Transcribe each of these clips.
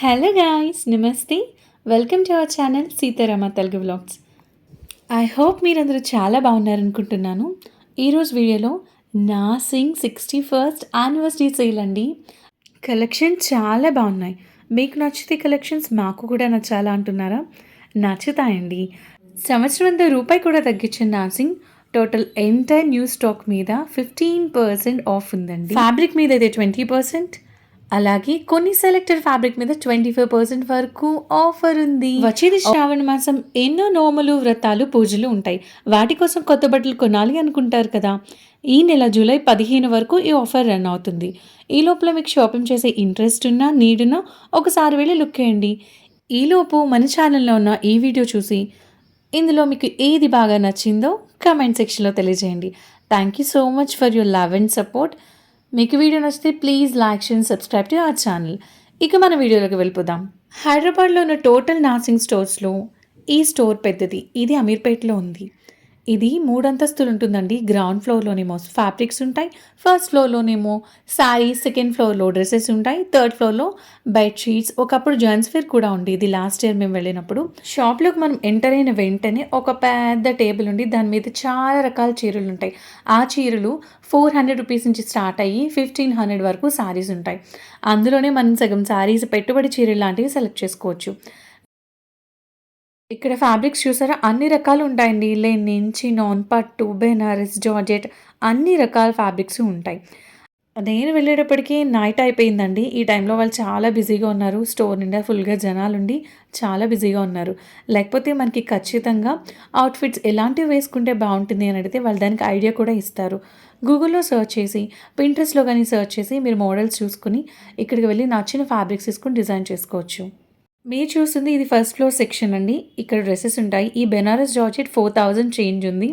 Hello guys namaste welcome to our channel Sitarama Telugu vlogs I hope మీరందరూ చాలా బాగున్నారనుకుంటున్నాను. ఈరోజు వీడియోలో నా సింగ్ సిక్స్టీ ఫస్ట్ యానివర్సరీ సేల్ అండి. కలెక్షన్ చాలా బాగున్నాయి. మీకు నచ్చితే కలెక్షన్స్ మాకు కూడా నచ్చాలా అంటున్నారా? నచ్చుతాయండి. సంవత్సరం అంతా రూపాయి కూడా తగ్గించిన నాసింగ్ టోటల్ ఎంటైర్ న్యూ స్టాక్ మీద ఫిఫ్టీన్ పర్సెంట్ ఆఫ్ ఉందండి. ఫ్యాబ్రిక్ మీద అయితే ట్వంటీ పర్సెంట్ అలాగే కొన్ని సెలెక్టెడ్ ఫ్యాబ్రిక్ మీద ట్వంటీ ఫైవ్ పర్సెంట్ వరకు ఆఫర్ ఉంది. వచ్చేది శ్రావణ మాసం ఎన్నో నోములు వ్రతాలు పూజలు ఉంటాయి. వాటి కోసం కొత్త బట్టలు కొనాలి అనుకుంటారు కదా? ఈ నెల జూలై పదిహేను వరకు ఈ ఆఫర్ రన్ అవుతుంది. ఈ లోపల మీకు షాపింగ్ చేసే ఇంట్రెస్ట్ ఉన్నా నీడున్నా ఒకసారి వెళ్ళి లుక్ వేయండి ఈలోపు మన ఛానల్లో ఉన్న ఈ వీడియో చూసి ఇందులో మీకు ఏది బాగా నచ్చిందో కమెంట్ సెక్షన్లో తెలియజేయండి. Thank you so much for your love and support మీకు వీడియో నచ్చితే please like and subscribe to our channel. ఇక మన వీడియోలోకి వెళ్ళిపోదాం. హైదరాబాద్లో ఉన్న టోటల్ నాసింగ్ స్టోర్స్లో ఈ స్టోర్ పెద్దది. ఇది అమీర్పేట్లో ఉంది. ఇది మూడంతస్తులు ఉంటుందండి గ్రౌండ్ ఫ్లోర్లోనేమో ఫ్యాబ్రిక్స్ ఉంటాయి. ఫస్ట్ ఫ్లోర్లోనేమో శారీ సెకండ్ ఫ్లోర్లో డ్రెస్సెస్ ఉంటాయి. థర్డ్ ఫ్లోర్లో బెడ్షీట్స్ ఒకప్పుడు జెంట్స్ వేర్ కూడా ఉంది ఇది లాస్ట్ ఇయర్ మేము వెళ్ళినప్పుడు. షాప్లోకి మనం ఎంటర్ అయిన వెంటనే ఒక పెద్ద టేబుల్ ఉండి దాని మీద చాలా రకాల చీరలు ఉంటాయి. ఆ చీరలు ఫోర్ హండ్రెడ్ రూపీస్ నుంచి స్టార్ట్ అయ్యి ఫిఫ్టీన్ హండ్రెడ్ వరకు శారీస్ ఉంటాయి. అందులోనే మనం సగం శారీస్ పెట్టుబడి చీరలు లాంటివి సెలెక్ట్ చేసుకోవచ్చు. ఇక్కడ ఫ్యాబ్రిక్స్ చూసారా? అన్ని రకాలు ఉంటాయండి లేని నుంచి నాన్ పట్టు బెనారస్ జార్జెట్ అన్ని రకాల ఫ్యాబ్రిక్స్ ఉంటాయి. నేను వెళ్ళేటప్పటికి నైట్ అయిపోయిందండి. ఈ టైంలో వాళ్ళు చాలా బిజీగా ఉన్నారు. స్టోర్ నిండా ఫుల్గా జనాలుండి చాలా బిజీగా ఉన్నారు. లేకపోతే మనకి ఖచ్చితంగా అవుట్ఫిట్స్ ఎలాంటివి వేసుకుంటే బాగుంటుంది అని అడిగితే వాళ్ళు దానికి ఐడియా కూడా ఇస్తారు. గూగుల్లో సెర్చ్ చేసి పింట్రెస్ట్లో కానీ సెర్చ్ చేసి మీరు మోడల్స్ చూసుకుని ఇక్కడికి వెళ్ళి నచ్చిన ఫ్యాబ్రిక్స్ తీసుకుని డిజైన్ చేసుకోవచ్చు. మీరు చూస్తుంది ఇది ఫస్ట్ ఫ్లోర్ సెక్షన్ అండి. ఇక్కడ డ్రెస్సెస్ ఉంటాయి. ఈ Banaras georgette four thousand change ఉంది.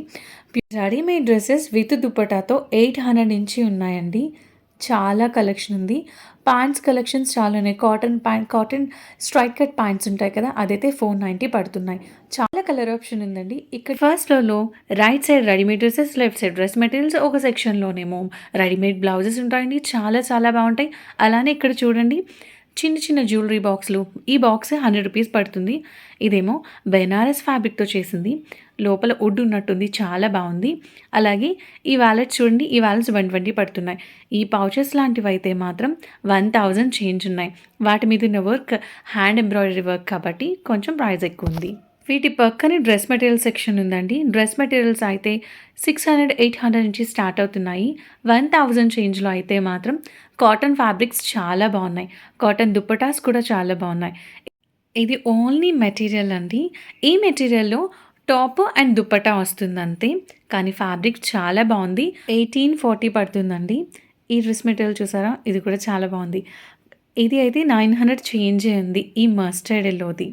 రెడీమేడ్ డ్రెస్సెస్ విత్ దుప్పటాతో ఎయిట్ హండ్రెడ్ నుంచి ఉన్నాయండి. చాలా కలెక్షన్ ఉంది. ప్యాంట్స్ కలెక్షన్స్ చాలా ఉన్నాయి cotton pant cotton straight cut pants ఉంటాయి కదా అదైతే ఫోర్ నైంటీ పడుతున్నాయి. చాలా కలర్ ఆప్షన్ ఉందండి. ఇక్కడ ఫస్ట్ ఫ్లోర్లో right side readymade dresses left side dress materials ఒక సెక్షన్లోనేమో రెడీమేడ్ బ్లౌజెస్ ఉంటాయండి. చాలా చాలా బాగుంటాయి. అలానే ఇక్కడ చూడండి. చిన్న చిన్న జ్యువెలరీ బాక్స్లు ఈ బాక్స్ హండ్రెడ్ రూపీస్ పడుతుంది. ఇదేమో బెనారస్ ఫ్యాబ్రిక్తో చేసింది. లోపల వుడ్ ఉన్నట్టుంది. చాలా బాగుంది. అలాగే ఈ వ్యాలెట్స్ చూడండి. ఈ వ్యాలెట్స్ వన్ ట్వంటీ పడుతున్నాయి. ఈ పౌచెస్ లాంటివి అయితే మాత్రం వన్ థౌజండ్ చేంజ్ ఉన్నాయి. వాటి మీద ఉన్న వర్క్ హ్యాండ్ ఎంబ్రాయిడరీ వర్క్ కాబట్టి కొంచెం ప్రైస్ ఎక్కువ ఉంది. వీటి పక్కనే డ్రెస్ మెటీరియల్ సెక్షన్ ఉందండి. డ్రెస్ మెటీరియల్స్ అయితే సిక్స్ హండ్రెడ్ ఎయిట్ హండ్రెడ్ నుంచి స్టార్ట్ అవుతున్నాయి. వన్ థౌజండ్ చేంజ్లో అయితే మాత్రం కాటన్ ఫ్యాబ్రిక్స్ చాలా బాగున్నాయి. కాటన్ దుప్పటాస్ కూడా చాలా బాగున్నాయి. ఇది ఓన్లీ మెటీరియల్ అండి. ఈ మెటీరియల్లో టాప్ అండ్ దుప్పటా వస్తుంది అంతే కానీ ఫ్యాబ్రిక్ చాలా బాగుంది. ఎయిటీన్ ఫార్టీ పడుతుందండి. ఈ డ్రెస్ మెటీరియల్ చూసారా? ఇది కూడా చాలా బాగుంది. ఇది అయితే నైన్ హండ్రెడ్ చేంజ్ అయింది ఈ మస్టర్డ్ ఎల్లోది.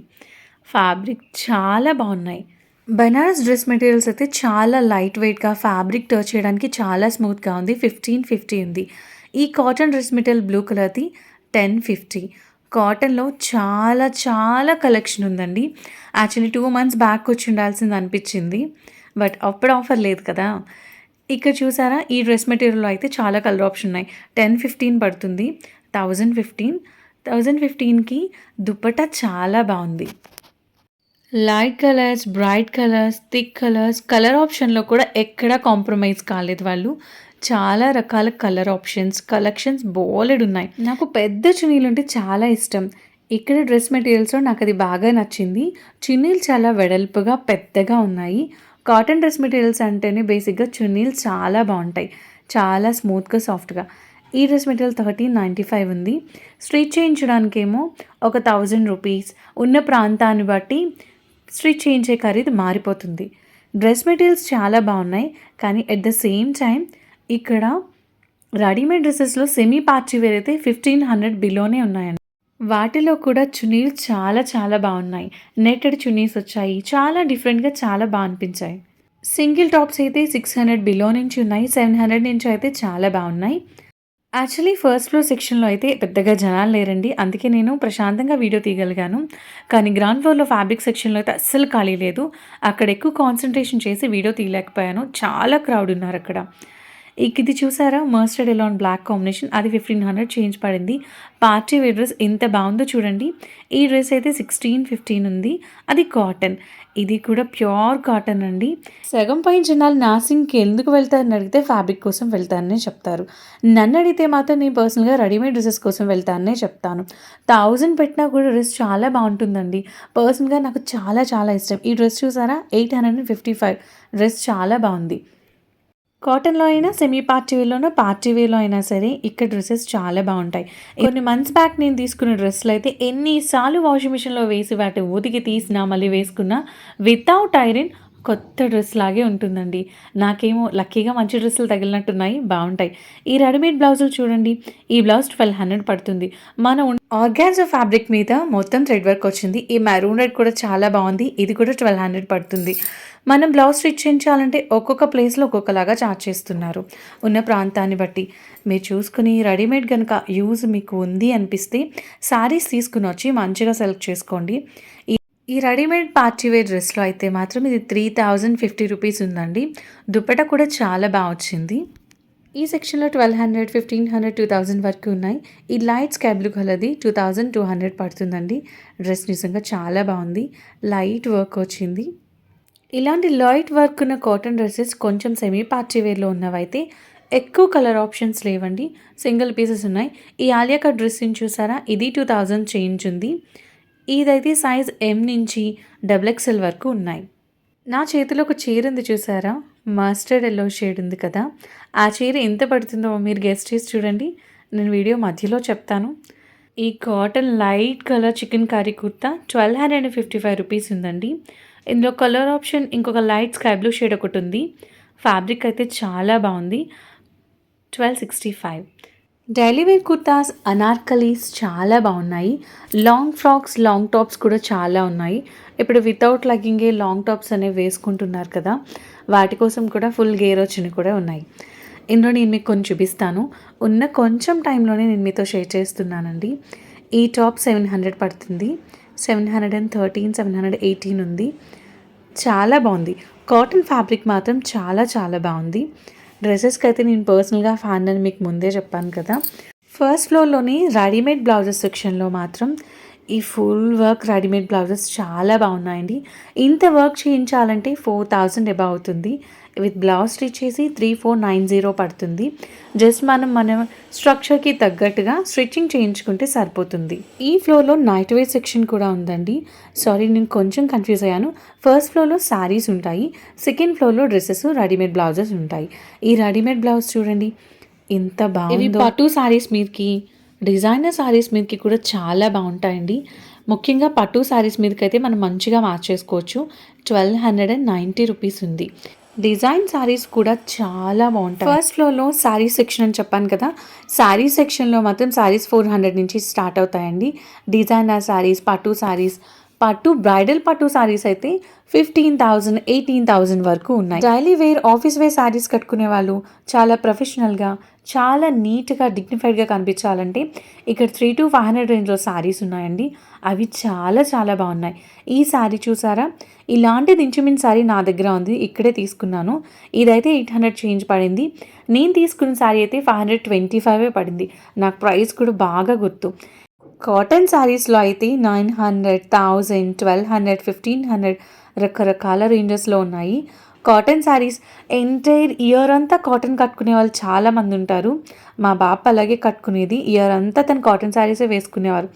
ఫ్యాబ్రిక్ చాలా బాగున్నాయి. బనారస్ డ్రెస్ మెటీరియల్స్ అయితే చాలా లైట్ వెయిట్గా ఫ్యాబ్రిక్ టచ్ చేయడానికి చాలా స్మూత్గా ఉంది. ఫిఫ్టీన్ ఫిఫ్టీ ఉంది. ఈ కాటన్ డ్రెస్ మెటీరియల్ బ్లూ కలర్ది టెన్ ఫిఫ్టీ. కాటన్లో చాలా చాలా కలెక్షన్ ఉందండి. యాక్చువల్లీ టూ మంత్స్ బ్యాక్ వచ్చి ఉండాల్సింది అనిపించింది. బట్ అప్పుడు ఆఫర్ లేదు కదా. ఇక్కడ చూసారా? ఈ డ్రెస్ మెటీరియల్లో అయితే చాలా కలర్ ఆప్షన్ ఉన్నాయి. టెన్ ఫిఫ్టీన్ పడుతుంది. Thousand fifteen. థౌజండ్ ఫిఫ్టీన్కి దుప్పట చాలా బాగుంది. Light colours bright colours thick colours colour ఆప్షన్లో కూడా ఎక్కడా కాంప్రమైజ్ కాలేదు వాళ్ళు. చాలా రకాల కలర్ ఆప్షన్స్ కలెక్షన్స్ బోలెడ్ ఉన్నాయి. నాకు పెద్ద చున్నీలు అంటే చాలా ఇష్టం. ఇక్కడ డ్రెస్ మెటీరియల్స్లో నాకు అది బాగా నచ్చింది. చున్నీలు చాలా వెడల్పుగా పెద్దగా ఉన్నాయి. కాటన్ డ్రెస్ మెటీరియల్స్ అంటేనే బేసిక్గా చున్నీలు చాలా బాగుంటాయి. చాలా స్మూత్గా సాఫ్ట్గా. ఈ dress material thirteen ninety five ఉంది. స్ట్రిచ్ చేయించడానికేమో ఒక థౌజండ్ రూపీస్. ఉన్న ప్రాంతాన్ని బట్టి స్టిచ్ చేయించే ఖరీదు మారిపోతుంది. డ్రెస్ మెటీరియల్స్ చాలా బాగున్నాయి. కానీ ఎట్ ద సేమ్ టైం ఇక్కడ రెడీమేడ్ డ్రెస్సెస్లో సెమీ పార్టీ వేర్ అయితే ఫిఫ్టీన్ హండ్రెడ్ బిలోనే ఉన్నాయండి. వాటిలో కూడా చున్నీలు చాలా చాలా బాగున్నాయి. నెట్టెడ్ చున్నీస్ వచ్చాయి. చాలా డిఫరెంట్గా చాలా బాగా అనిపించాయి. సింగిల్ టాప్స్ అయితే సిక్స్ హండ్రెడ్ బిలో నుంచి ఉన్నాయి. సెవెన్ హండ్రెడ్ నుంచి అయితే చాలా బాగున్నాయి. యాక్చువల్లీ ఫస్ట్ ఫ్లోర్ సెక్షన్లో అయితే పెద్దగా జనాలు లేరండి. అందుకే నేను ప్రశాంతంగా వీడియో తీయగలిగాను. కానీ గ్రౌండ్ ఫ్లోర్లో ఫ్యాబ్రిక్ సెక్షన్లో అయితే అస్సలు ఖాళీ లేదు. అక్కడ ఎక్కువ కాన్సన్ట్రేషన్ చేసి వీడియో తీయలేకపోయాను. చాలా క్రౌడ్ ఉన్నారు అక్కడ. ఇది చూసారా? మస్టర్డ్ ఎలాన్ బ్లాక్ కాంబినేషన్ అది ఫిఫ్టీన్ హండ్రెడ్ చేంజ్ పడింది. పార్టీ వేర్ డ్రెస్ ఎంత బాగుందో చూడండి. ఈ డ్రెస్ అయితే సిక్స్టీన్ ఫిఫ్టీన్ ఉంది. అది కాటన్ ఇది కూడా ప్యూర్ కాటన్ అండి. సగం పైన జనాలు నాసింగ్కి ఎందుకు వెళ్తారని అడిగితే ఫ్యాబ్రిక్ కోసం వెళ్తాననే చెప్తారు. నన్ను అడిగితే మాత్రం నేను పర్సనల్గా రెడీమేడ్ డ్రెస్సెస్ కోసం వెళ్తాననే చెప్తాను. థౌజండ్ పెట్టినా కూడా డ్రెస్ చాలా బాగుంటుందండి. పర్సనల్గా నాకు చాలా చాలా ఇష్టం. ఈ డ్రెస్ చూసారా? Eight hundred and fifty five dress చాలా బాగుంది. కాటన్లో అయినా సెమీ పార్టీ వేలోనో పార్టీ వేలో అయినా సరే ఇక్కడ డ్రెస్సెస్ చాలా బాగుంటాయి. కొన్ని మంత్స్ బ్యాక్ నేను తీసుకున్న డ్రెస్సులు అయితే ఎన్నిసార్లు వాషింగ్ మిషన్లో వేసి వాటి ఉతికి తీసినా మళ్ళీ వేసుకున్నా వితౌట్ ఐరన్ కొత్త డ్రెస్ లాగే ఉంటుందండి. నాకేమో లక్కీగా మంచి డ్రెస్సులు తగిలినట్టున్నాయి బాగుంటాయి. ఈ రెడీమేడ్ బ్లౌజులు చూడండి. ఈ బ్లౌజ్ ట్వెల్వ్ హండ్రెడ్ పడుతుంది. మన ఆర్గాన్జో ఫ్యాబ్రిక్ మీద మొత్తం థ్రెడ్ వర్క్ వచ్చింది. ఈ మెరూన్ రెడ్ కూడా చాలా బాగుంది. ఇది కూడా ట్వెల్వ్ హండ్రెడ్ పడుతుంది. మనం బ్లౌజ్ స్టిచ్ చేయించాలంటే ఒక్కొక్క ప్లేస్లో ఒక్కొక్కలాగా చార్జ్ చేస్తున్నారు. ఉన్న ప్రాంతాన్ని బట్టి. మీరు చూసుకుని రెడీమేడ్ కనుక యూజ్ మీకు ఉంది అనిపిస్తే శారీస్ తీసుకుని వచ్చి మంచిగా సెలెక్ట్ చేసుకోండి. ఈ ఈ రెడీమేడ్ పార్టీవేర్ డ్రెస్లో అయితే మాత్రం ఇది త్రీ థౌజండ్ ఫిఫ్టీ రూపీస్ ఉందండి. దుప్పట కూడా చాలా బాగా వచ్చింది. ఈ సెక్షన్లో twelve hundred fifteen hundred two thousand వరకు ఉన్నాయి. ఈ లైట్ స్కై బ్లూ కలర్ది టూ థౌజండ్ టూ హండ్రెడ్ పడుతుందండి. డ్రెస్ నిజంగా చాలా బాగుంది. లైట్ వర్క్ వచ్చింది. ఇలాంటి లైట్ వర్క్ ఉన్న కాటన్ డ్రెస్సెస్ కొంచెం సెమీ పార్టీ వేర్లో ఉన్నవైతే ఎక్కువ కలర్ ఆప్షన్స్ లేవండి. సింగిల్ పీసెస్ ఉన్నాయి. ఈ ఆలియా కట్ డ్రెస్ని చూసారా? ఇది టూ థౌజండ్ చేంజ్ ఉంది. ఇదైతే సైజ్ ఎం నుంచి డబుల్ ఎక్స్ఎల్ వరకు ఉన్నాయి. నా చేతిలో ఒక చీర ఉంది చూసారా? మస్టర్డ్ ఎల్లో షేడ్ ఉంది కదా. ఆ చీర ఎంత పడుతుందో మీరు గెస్ట్ చేసి చూడండి. నేను వీడియో మధ్యలో చెప్తాను. ఈ cotton light colour chikankari kurta twelve hundred and fifty five rupees ఉందండి. ఇందులో కలర్ ఆప్షన్ ఇంకొక లైట్ స్కై బ్లూ షేడ్ ఒకటి ఉంది. ఫ్యాబ్రిక్ అయితే చాలా బాగుంది. Twelve sixty five. Daily wear kurtas anarkalis చాలా బాగున్నాయి. లాంగ్ ఫ్రాక్స్ లాంగ్ టాప్స్ కూడా చాలా ఉన్నాయి. ఇప్పుడు వితౌట్ లగ్గింగే లాంగ్ టాప్స్ అనేవి వేసుకుంటున్నారు కదా వాటి కోసం కూడా ఫుల్ గేర్ వచ్చినవి కూడా ఉన్నాయి. ఇందులో నేను మీకు కొన్ని చూపిస్తాను. ఉన్న కొంచెం టైంలోనే నేను మీతో షేర్ చేస్తున్నానండి. ఈ టాప్ సెవెన్ హండ్రెడ్ పడుతుంది. Seven hundred and thirteen seven hundred eighteen ఉంది. చాలా బాగుంది. కాటన్ ఫ్యాబ్రిక్ మాత్రం చాలా చాలా బాగుంది. డ్రెస్సెస్కి అయితే నేను పర్సనల్గా ఫ్యాన్ అని మీకు ముందే చెప్పాను కదా. ఫస్ట్ ఫ్లోర్లోని రెడీమేడ్ బ్లౌజెస్ సెక్షన్లో మాత్రం ఈ ఫుల్ వర్క్ రెడీమేడ్ బ్లౌజెస్ చాలా బాగున్నాయండి. ఇంత వర్క్ చేయించాలంటే ఫోర్ థౌజండ్ ఎబా అవుతుంది. విత్ బ్లౌజ్ స్టిచ్ చేసి త్రీ ఫోర్ నైన్ జీరో పడుతుంది. జస్ట్ మనం మన స్ట్రక్చర్కి తగ్గట్టుగా స్టిచ్చింగ్ చేయించుకుంటే సరిపోతుంది. ఈ ఫ్లోర్లో నైట్ వేర్ సెక్షన్ కూడా ఉందండి. సారీ నేను కొంచెం కన్ఫ్యూజ్ అయ్యాను. ఫస్ట్ ఫ్లోర్లో శారీస్ ఉంటాయి. సెకండ్ ఫ్లోర్లో డ్రెస్సెస్ రెడీమేడ్ బ్లౌజెస్ ఉంటాయి. ఈ రెడీమేడ్ బ్లౌజ్ చూడండి. ఎంత బాగుంది. పట్టు శారీస్ మీదకి డిజైనర్ శారీస్ మీదకి కూడా చాలా బాగుంటాయండి. ముఖ్యంగా పట్టు శారీస్ మీదకి అయితే మనం మంచిగా మార్చేసుకోవచ్చు twelve hundred and ninety rupees ఉంది. డిజైన్ శారీస్ కూడా చాలా బాగుంటాయి. ఫస్ట్ ఫ్లోర్లో శారీ సెక్షన్ అని చెప్పాను కదా శారీ సెక్షన్లో మాత్రం శారీస్ ఫోర్ హండ్రెడ్ నుంచి స్టార్ట్ అవుతాయండి. డిజైనర్ శారీస్ పట్టు శారీస్ పట్టు బ్రైడల్ పట్టు శారీస్ అయితే ఫిఫ్టీన్ థౌజండ్ ఎయిటీన్ థౌజండ్ వరకు ఉన్నాయి. Daily wear office wear saris కట్టుకునే వాళ్ళు చాలా ప్రొఫెషనల్గా చాలా నీట్గా డిగ్నిఫైడ్గా కనిపించాలంటే ఇక్కడ త్రీ టు ఫైవ్ హండ్రెడ్ రేంజ్లో శారీస్ ఉన్నాయండి. అవి చాలా చాలా బాగున్నాయి. ఈ శారీ చూసారా? ఇలాంటిది ఇంచుమిన్ శారీ నా దగ్గర ఉంది. ఇక్కడే తీసుకున్నాను. ఇదైతే ఎయిట్ హండ్రెడ్ చేంజ్ పడింది. నేను తీసుకున్న శారీ అయితే ఫైవ్ హండ్రెడ్ ట్వంటీ ఫైవే పడింది. నాకు ప్రైస్ కూడా బాగా గుర్తు. కాటన్ శారీస్లో అయితే nine hundred thousand twelve hundred fifteen hundred రకరకాల రేంజెస్లో ఉన్నాయి. కాటన్ శారీస్ ఎంటైర్ ఇయర్ అంతా కాటన్ కట్టుకునే వాళ్ళు చాలామంది ఉంటారు. మా బాప అలాగే కట్టుకునేది. ఇయర్ అంతా తను కాటన్ శారీసే వేసుకునేవారు.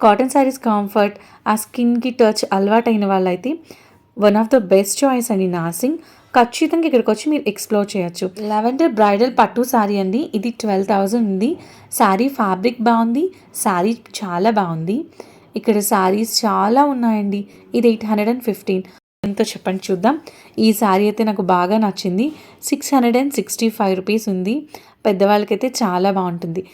కాటన్ శారీస్ కంఫర్ట్ ఆ స్కిన్కి టచ్ అలవాటైన వాళ్ళైతే one of the best choice అండి నాసింగ్. ఖచ్చితంగా ఇక్కడికి వచ్చి మీరు ఎక్స్ప్లోర్ చేయొచ్చు. లెవెండర్ బ్రైడల్ పట్టు శారీ అండి. ఇది ట్వెల్వ్ థౌజండ్ ఉంది. శారీ ఫ్యాబ్రిక్ బాగుంది. శారీ చాలా బాగుంది. ఇక్కడ శారీస్ చాలా ఉన్నాయండి. ఇది ఎయిట్ హండ్రెడ్ అండ్ ఫిఫ్టీన్. ఎంతో చెప్పండి చూద్దాం. ఈ శారీ అయితే నాకు బాగా నచ్చింది. Six hundred and sixty five rupees ఉంది. పెద్దవాళ్ళకైతే చాలా బాగుంటుంది.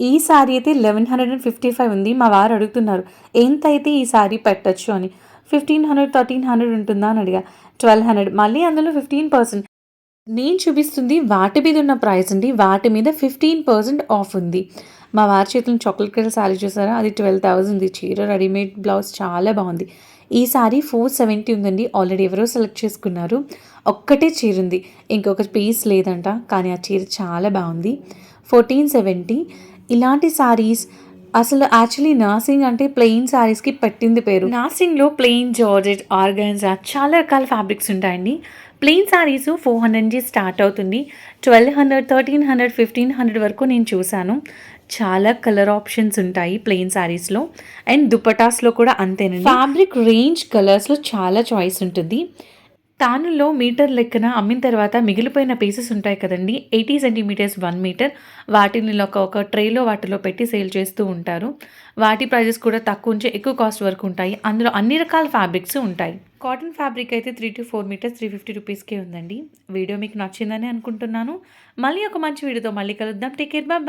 ఈ శారీ అయితే eleven hundred and fifty five ఉంది. మా వారు అడుగుతున్నారు ఎంత అయితే ఈ శారీ పెట్టచ్చు అని. ఫిఫ్టీన్ హండ్రెడ్ థర్టీన్ హండ్రెడ్ ఉంటుందా అని అడిగా. Twelve hundred. మళ్ళీ అందులో ఫిఫ్టీన్ పర్సెంట్. నేను చూపిస్తుంది వాటి మీద ఉన్న ప్రైస్ అండి. వాటి మీద ఫిఫ్టీన్ పర్సెంట్ ఆఫ్ ఉంది. మా వారి చేతులను చాక్లెట్ కలర్ శారీ చూసారా? అది ట్వెల్వ్ థౌజండ్ చీర రెడీమేడ్ బ్లౌజ్ చాలా బాగుంది. ఈ సారీ ఫోర్ సెవెంటీ ఉందండి. ఆల్రెడీ ఎవరో సెలెక్ట్ చేసుకున్నారు. ఒక్కటే చీర ఉంది. ఇంకొక పీస్ లేదంట. కానీ ఆ చీర చాలా బాగుంది. Fourteen seventy. ఇలాంటి సారీస్ అసలు యాక్చువల్లీ నాసింగ్ అంటే ప్లెయిన్ శారీస్కి పెట్టింది పేరు. నాసింగ్లో ప్లెయిన్ జార్జెట్ ఆర్గాన్జా చాలా రకాల ఫ్యాబ్రిక్స్ ఉంటాయండి. ప్లెయిన్ శారీస్ ఫోర్ హండ్రెడ్ నుంచి స్టార్ట్ అవుతుంది. Twelve hundred thirteen hundred fifteen hundred వరకు నేను చూశాను. చాలా కలర్ ఆప్షన్స్ ఉంటాయి ప్లెయిన్ శారీస్లో అండ్ దుపటాస్లో కూడా అంతేనండి. ఫ్యాబ్రిక్ రేంజ్ కలర్స్లో చాలా చాయిస్ ఉంటుంది. తానులో మీటర్ లెక్కన అమ్మిన తర్వాత మిగిలిపోయిన పీసెస్ ఉంటాయి కదండి. ఎయిటీ సెంటీమీటర్స్ వన్ మీటర్ వాటిని ఒక ఒక ట్రేలో వాటిలో పెట్టి సేల్ చేస్తూ ఉంటారు. వాటి ప్రైజెస్ కూడా తక్కువ నుంచి ఎక్కువ కాస్ట్ వరకు ఉంటాయి. అందులో అన్ని రకాల ఫ్యాబ్రిక్స్ ఉంటాయి. కాటన్ ఫ్యాబ్రిక్ అయితే three to four metres three fifty రూపీస్కే ఉందండి. వీడియో మీకు నచ్చిందని అనుకుంటున్నాను. మళ్ళీ ఒక మంచి వీడియోతో మళ్ళీ కలుద్దాం. Take care bye